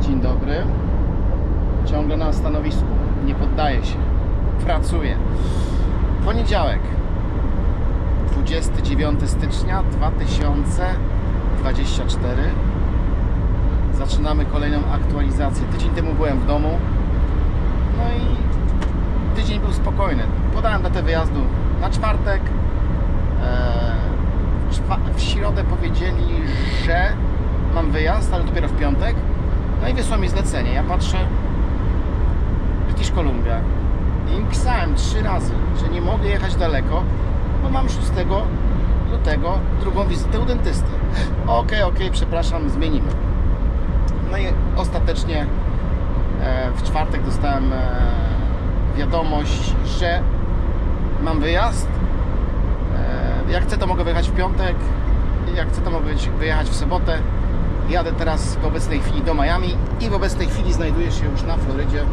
Dzień dobry. Ciągle na stanowisku. Nie poddaję się. Pracuję. Poniedziałek. 29 stycznia 2024. Zaczynamy kolejną aktualizację. Tydzień temu byłem w domu. No i tydzień był spokojny. Podałem datę wyjazdu na czwartek. Eee, w środę powiedzieli, że mam wyjazd, ale dopiero w piątek. No i wysłał mi zlecenie. Ja patrzę British Columbia i pisałem trzy razy, że nie mogę jechać daleko, bo mam 6 lutego drugą wizytę u dentysty. Okej, okej, przepraszam, zmienimy. No i ostatecznie e, w czwartek dostałem e, wiadomość, że mam wyjazd. E, Jak chcę, to mogę wyjechać w piątek. Jak chcę, to mogę wyjechać w sobotę. Jadę teraz w obecnej chwili do Miami i w obecnej chwili znajduję się już na Florydzie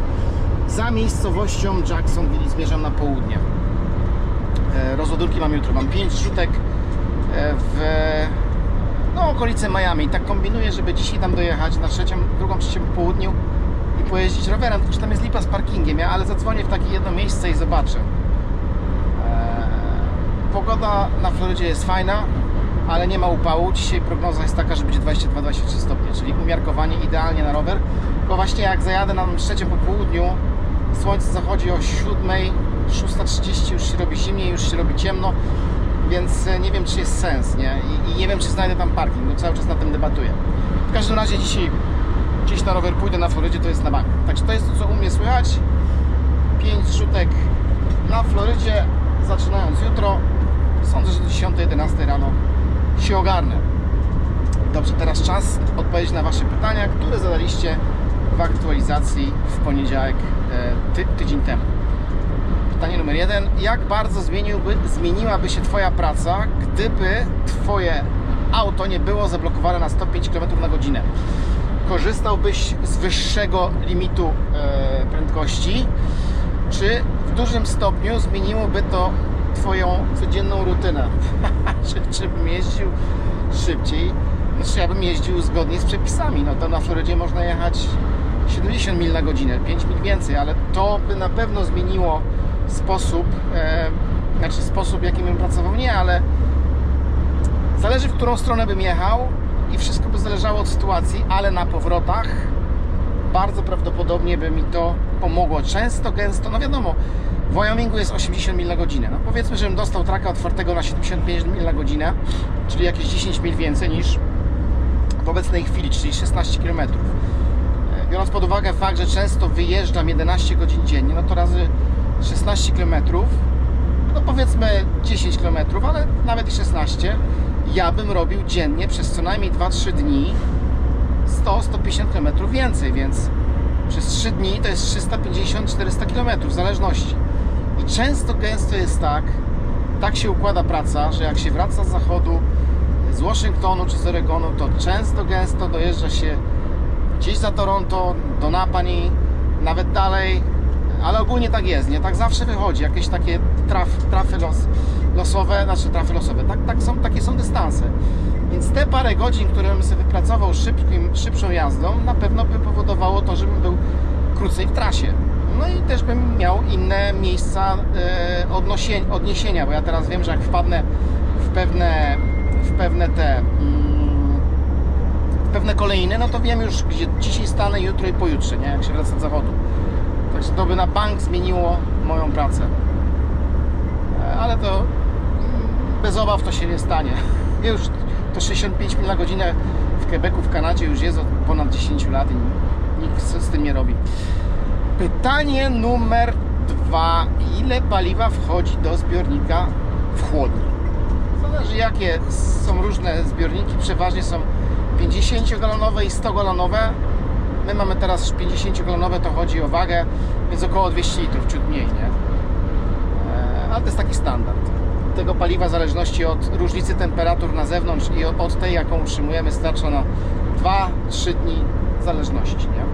za miejscowością Jacksonville. Zmierzam na południe. E, Rozładunki mam jutro. Mam 5 rzutek e, w no, okolice Miami. Tak kombinuję, żeby dzisiaj tam dojechać na trzecią, drugą, trzecią po południu i pojeździć rowerem. Tylko, tam jest lipa z parkingiem, ja, ale zadzwonię w takie jedno miejsce i zobaczę. Eee, Pogoda na Florydzie jest fajna, ale nie ma upału. Dzisiaj prognoza jest taka, że będzie 22-23 stopnie, czyli umiarkowanie idealnie na rower. Tylko właśnie jak zajadę na trzecią po południu, słońce zachodzi o 7, 6.30 już się robi zimniej, już się robi ciemno, więc e, nie wiem czy jest sens, nie? I, i nie wiem czy znajdę tam parking, no cały czas na tym debatuję. W każdym razie dzisiaj gdzieś na rower pójdę na Florydzie, to jest na bank. Także to jest to, co u mnie słychać. 5 zrzutek na Florydzie, zaczynając jutro. Sądzę, że do 10-11 rano się ogarnę. Dobrze, teraz czas odpowiedzieć na Wasze pytania, które zadaliście w aktualizacji w poniedziałek e, ty, tydzień temu. Pytanie numer jeden. Jak bardzo zmieniłby, zmieniłaby się Twoja praca, gdyby Twoje auto nie było zablokowane na 105 km na godzinę? Korzystałbyś z wyższego limitu e, prędkości, czy w dużym stopniu zmieniłoby to Twoją codzienną rutynę? czy, czy jeździł szybciej? Znaczy ja bym jeździł zgodnie z przepisami. No to na Florydzie można jechać 70 mil na godzinę, 5 mil więcej, ale to by na pewno zmieniło sposób, e, znaczy sposób, jakim bym pracował, nie, ale zależy w którą stronę bym jechał i wszystko by zależało od sytuacji, ale na powrotach bardzo prawdopodobnie by mi to pomogło. Często, gęsto, no wiadomo, w Wyomingu jest 80 mil na godzinę. No powiedzmy, żebym dostał traka otwartego na 75 mil na godzinę, czyli jakieś 10 mil więcej niż w obecnej chwili, czyli 16 km. E, Biorąc pod uwagę fakt, że często wyjeżdżam 11 godzin dziennie, no to razy 16 km, no powiedzmy 10 km, ale nawet i 16, ja bym robił dziennie przez co najmniej 2-3 dni 100-150 km więcej, więc przez 3 dni to jest 350-400 km w zależności. I często gęsto jest tak, tak się układa praca, że jak się wraca z zachodu, z Waszyngtonu czy z Oregonu, to często gęsto dojeżdża się gdzieś za Toronto, do Napani, nawet dalej, ale ogólnie tak jest, nie? Tak zawsze wychodzi, jakieś takie traf, trafy los, losowe, znaczy trafy losowe, tak, tak są, takie są dystanse. Więc te parę godzin, które bym sobie wypracował szybkim, szybszą jazdą, na pewno by powodowało to, żebym był krócej w trasie. No i też bym miał inne miejsca e, odnosie, odniesienia, bo ja teraz wiem, że jak wpadnę w pewne, w pewne te mm, w pewne kolejne, no to wiem już, gdzie dzisiaj stanę, jutro i pojutrze, nie? Jak się wraca z zachodu. Także to by na bank zmieniło moją pracę. E, Ale to mm, bez obaw to się nie stanie. Już to 65 mil na godzinę w Quebecu, w Kanadzie już jest od ponad 10 lat i nikt z tym nie robi. Pytanie numer dwa. Ile paliwa wchodzi do zbiornika w chłodni? Zależy jakie są różne zbiorniki, przeważnie są 50-galonowe i 100-galonowe. My mamy teraz 50-galonowe, to chodzi o wagę, więc około 200 litrów, ciut mniej, nie? E, Ale to jest taki standard. Tego paliwa w zależności od różnicy temperatur na zewnątrz i od- tej, jaką utrzymujemy, starcza na 2-3 dni zależności, nie?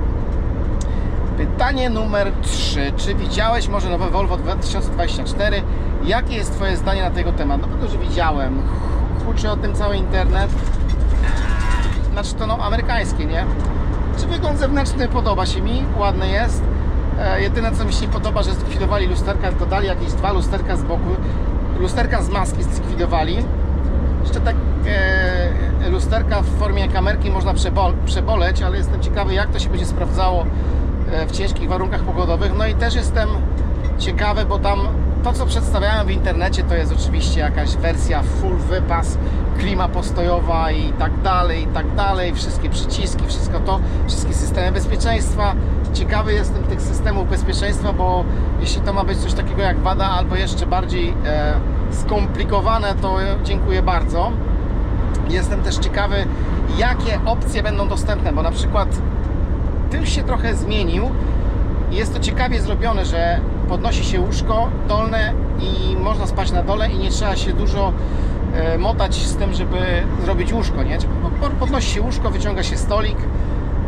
Pytanie numer 3. Czy widziałeś może nowe Volvo 2024? Jakie jest Twoje zdanie na tego temat? No pewno, że widziałem. Huczy o tym cały internet. Znaczy to no amerykańskie, nie? Znaczy wygląd zewnętrzny podoba się mi, ładny jest. E, jedyne co mi się nie podoba, że zlikwidowali lusterka, tylko dali jakieś dwa lusterka z boku. Lusterka z maski zlikwidowali. Jeszcze tak e, lusterka w formie kamerki można przebol, przeboleć, ale jestem ciekawy jak to się będzie sprawdzało e, w ciężkich warunkach pogodowych. No i też jestem ciekawy, bo tam to co przedstawiałem w internecie to jest oczywiście jakaś wersja full wypas, klima postojowa i tak dalej, i tak dalej, wszystkie przyciski, wszystko to, wszystkie systemy bezpieczeństwa. Ciekawy jestem tych systemów bezpieczeństwa, bo jeśli to ma być coś takiego jak WADA albo jeszcze bardziej e, skomplikowane, to dziękuję bardzo. Jestem też ciekawy, jakie opcje będą dostępne, bo na przykład tył się trochę zmienił jest to ciekawie zrobione, że podnosi się łóżko dolne i można spać na dole i nie trzeba się dużo e, motać z tym, żeby zrobić łóżko, nie? Po- po- Podnosi się łóżko, wyciąga się stolik.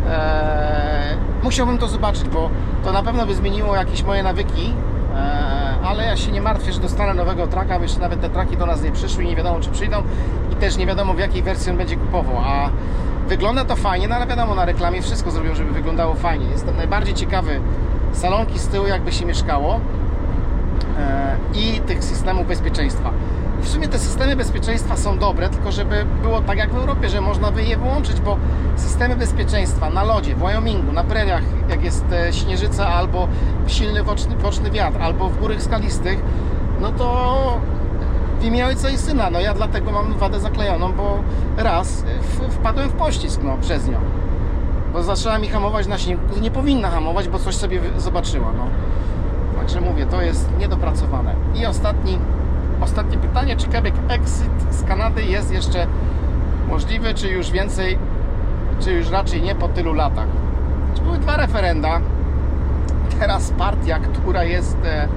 E, musiałbym to zobaczyć, bo to na pewno by zmieniło jakieś moje nawyki, e, ale ja się nie martwię, że dostanę nowego traka, bo jeszcze nawet te traki do nas nie przyszły i nie wiadomo czy przyjdą i też nie wiadomo w jakiej wersji on będzie kupował, a wygląda to fajnie, no ale wiadomo na reklamie wszystko zrobią, żeby wyglądało fajnie. Jestem najbardziej ciekawy salonki z tyłu jakby się mieszkało e, i tych systemów bezpieczeństwa. W sumie te systemy bezpieczeństwa są dobre, tylko żeby było tak jak w Europie, że można by je wyłączyć, bo systemy bezpieczeństwa na lodzie, w Wyomingu, na preriach, jak jest e, śnieżyca albo silny boczny, boczny wiatr, albo w górach skalistych, no to w imię ojca i syna. No ja dlatego mam wadę zaklejoną, bo raz wpadłem w pościsk no, przez nią. Bo zaczęła mi hamować na śniegu. Nie powinna hamować, bo coś sobie zobaczyła. No. Także mówię, to jest niedopracowane. I ostatni, ostatnie pytanie, czy Quebec Exit z Kanady jest jeszcze możliwy, czy już więcej, czy już raczej nie po tylu latach? Były dwa referenda. Teraz partia, która jest, e,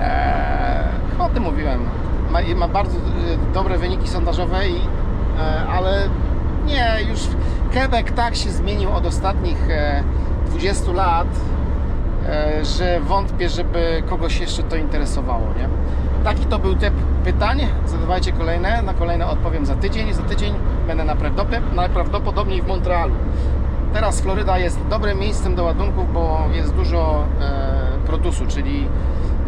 e, o tym mówiłem, ma, ma bardzo e, dobre wyniki sondażowe, i, e, ale nie, już Quebec tak się zmienił od ostatnich e, 20 lat, e, że wątpię, żeby kogoś jeszcze to interesowało, nie? Taki to był typ pytań. Zadawajcie kolejne. Na kolejne odpowiem za tydzień. Za tydzień będę najprawdopodobniej w Montrealu. Teraz Floryda jest dobrym miejscem do ładunków, bo jest dużo e, produsu, czyli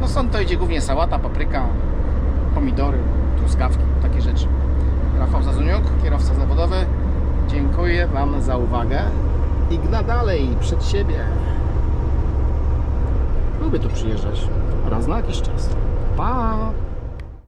no stąd to idzie głównie sałata, papryka, pomidory, truskawki, takie rzeczy. Rafał Zazuniuk, kierowca zawodowy. Dziękuję Wam za uwagę i gna dalej przed siebie. Lubię tu przyjeżdżać raz na jakiś czas. Pa!